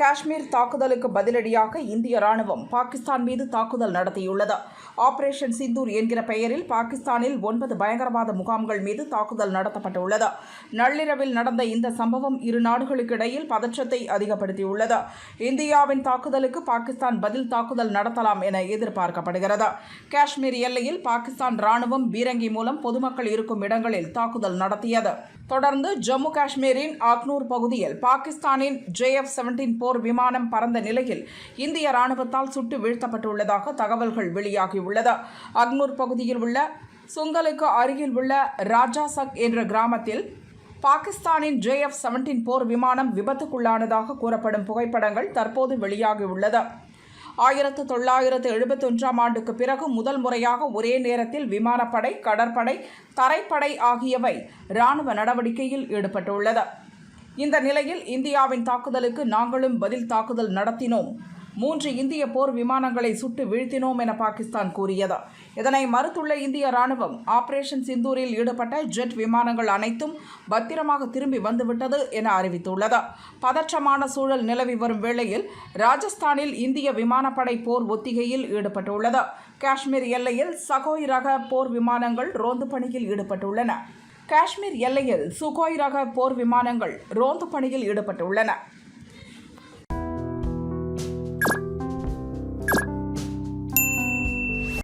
காஷ்மீர் தாக்குதலுக்கு பதிலடியாக இந்திய ராணுவம் பாகிஸ்தான் மீது தாக்குதல் நடத்தியுள்ளது. ஆபரேஷன் சிந்தூர் என்கிற பெயரில் பாகிஸ்தானில் ஒன்பது பயங்கரவாத முகாம்கள் மீது தாக்குதல் நடத்தப்பட்டுள்ளது. நள்ளிரவில் நடந்த இந்த சம்பவம் இரு நாடுகளுக்கு இடையில் பதற்றத்தை அதிகப்படுத்தியுள்ளது. இந்தியாவின் தாக்குதலுக்கு பாகிஸ்தான் பதில் தாக்குதல் நடத்தலாம் என எதிர்பார்க்கப்படுகிறது. காஷ்மீர் எல்லையில் பாகிஸ்தான் ராணுவம் பீரங்கி மூலம் பொதுமக்கள் இருக்கும் இடங்களில் தாக்குதல் நடத்தியது. தொடர்ந்து ஜம்மு காஷ்மீரின் ஆக்னூர் பகுதியில் பாகிஸ்தானின் ஜேஎஃப் செவன்டீன் போர் விமானம் பறந்த நிலையில் இந்திய ராணுவத்தால் சுட்டு வீழ்த்தப்பட்டுள்ளதாக தகவல்கள் வெளியாகியுள்ளது. அக்னூர் பகுதியில் உள்ள சுங்கலுக்கு அருகில் உள்ள ராஜாசக் என்ற கிராமத்தில் பாகிஸ்தானின் ஜேஎஃப் செவன்டீன் போர் விமானம் விபத்துக்குள்ளானதாக கூறப்படும் புகைப்படங்கள் தற்போது வெளியாகியுள்ளது. ஆயிரத்து தொள்ளாயிரத்து எழுபத்தொன்றாம் ஆண்டுக்கு பிறகு முதல் முறையாக ஒரே நேரத்தில் விமானப்படை கடற்படை தரைப்படை ஆகியவை இராணுவ நடவடிக்கையில் ஈடுபட்டுள்ளது. இந்த நிலையில் இந்தியாவின் தாக்குதலுக்கு நாங்களும் பதில் தாக்குதல் நடத்தினோம். மூன்று இந்திய போர் விமானங்களை சுட்டு வீழ்த்தினோம் என பாகிஸ்தான் கூறியது. இதனை மறுத்துள்ள இந்திய ராணுவம் ஆபரேஷன் சிந்தூரில் ஈடுபட்ட ஜெட் விமானங்கள் அனைத்தும் பத்திரமாக திரும்பி வந்துவிட்டது என அறிவித்துள்ளது. பதற்றமான சூழல் நிலவி வரும் வேளையில் ராஜஸ்தானில் இந்திய விமானப்படை போர் ஒத்திகையில் ஈடுபட்டுள்ளது. காஷ்மீர் எல்லையில் சகோய் ரக போர் விமானங்கள் ரோந்து பணியில் ஈடுபட்டுள்ளன. காஷ்மீர் எல்லையில் சுகோய் ரக போர் விமானங்கள் ரோந்து பணியில் ஈடுபட்டுள்ளன.